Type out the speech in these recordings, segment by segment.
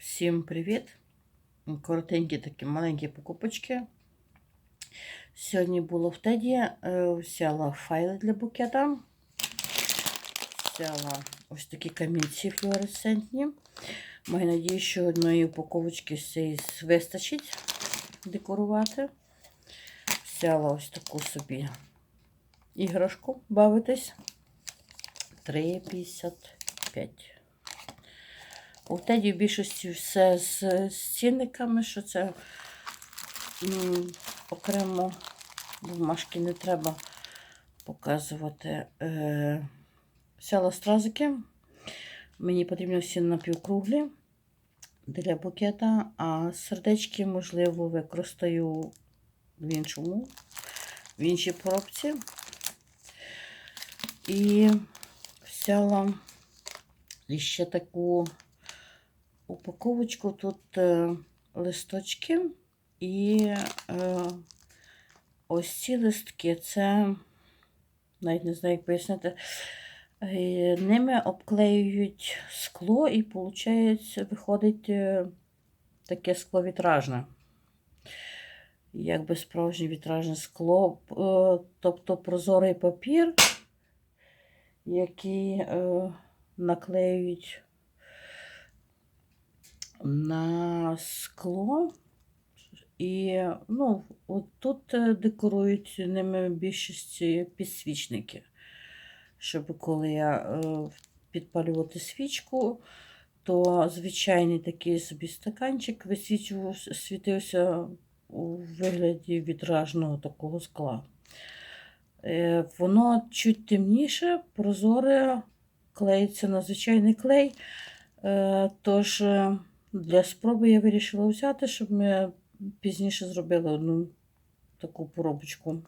Всім привіт! Коротенькі такі маленькі покупочки. Сьогодні було в Теді, е, взяла файли для букета. Взяла ось такі камінці флуоресцентні. Маю надію, що одної упаковочки вистачить декорувати. Взяла ось таку собі іграшку бавитись. 3,55. У Теді в більшості все з, з цінниками, що це м, окремо бумажки не треба показувати. Е, взяла стразики. Мені потрібно всі напівкруглі для букета, а сердечки, можливо, використаю в іншому, в іншій поробці. І взяла ще таку упаковочку. Тут е, листочки і е, ось ці листки це, навіть не знаю, як пояснити, е, ними обклеюють скло і, виходить, виходить таке скло вітражне. Якби справжнє вітражне скло, тобто прозорий папір, який наклеюють на скло. І ну, от тут е, декорують ними більшості підсвічники. Щоб коли я е, підпалювати свічку, то звичайний такий собі стаканчик світився у вигляді вітражного такого скла. Е, воно чуть темніше, прозоре, клеїться на звичайний клей. Тож для спроби я вирішила взяти, щоб ми пізніше зробили одну таку поробочку.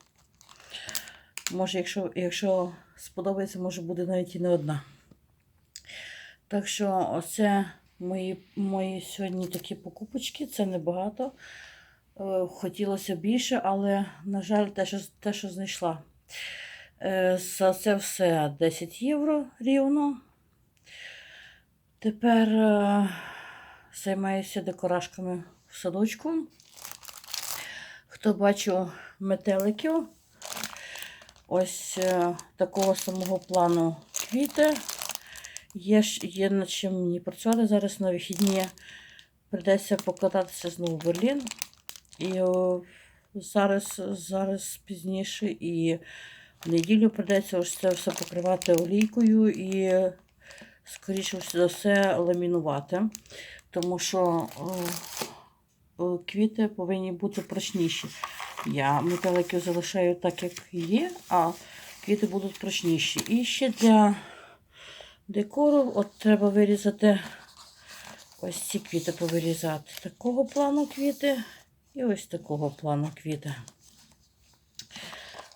Може, якщо, якщо сподобається, може буде навіть і не одна. Так що, оце мої, мої сьогодні такі покупочки, це небагато. Е, Хотілося більше, але, на жаль, те, що, те, що знайшла. Е, За це все 10 євро рівно. Тепер е, займаюся декорашками в садочку. Хто бачив метеликів, ось е, такого самого плану квіти. Є, є над чим мені працювати. Зараз на вихідні прийдеться покататися знову в Берлін. І о, зараз, зараз пізніше і в неділю прийдеться ось це все покривати олійкою і, скоріше все, ламінувати. Тому що о, о, квіти повинні бути прочніші. Я метеликів залишаю так, як є, а квіти будуть прочніші. І ще для декору от треба вирізати ось ці квіти повирізати. Такого плану квіти і ось такого плану квіти.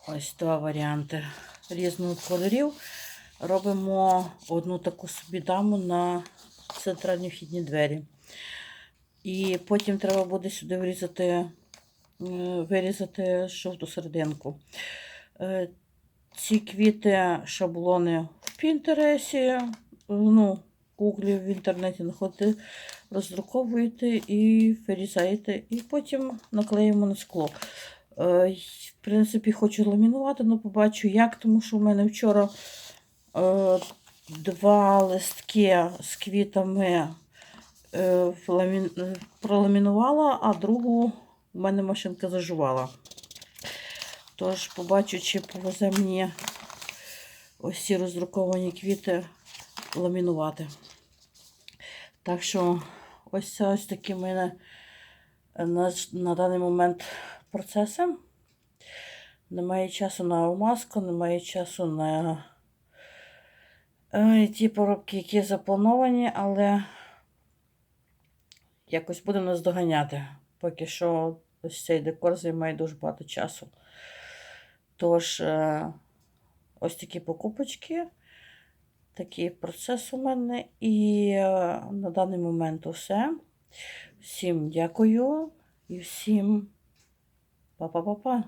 Ось два варіанти різних кольорів. Робимо одну таку собі даму на центральні вхідні двері. І потім треба буде сюди вирізати, е, вирізати жовту серединку. Е, Ці квіти, шаблони в Пінтересі, ну, гуглі в інтернеті знаходите, роздруковуєте і вирізаєте, і потім наклеїмо на скло. Е, В принципі, хочу ламінувати, але побачу як, тому що в мене вчора два листки з квітами е, е, проламінувала, а другу в мене машинка зажувала. Тож побачу, чи повезе мені ось ці роздруковані квіти ламінувати. Так що ось це ось такі в мене на, на даний момент процеси. Немає часу на алмазку, немає часу на е, ті поробки, які заплановані, але якось будемо нас доганяти. Поки що ось цей декор займає дуже багато часу. Тож, е, ось такі покупочки, такий процес у мене. І е, на даний момент усе. Всім дякую і всім па-па-па-па.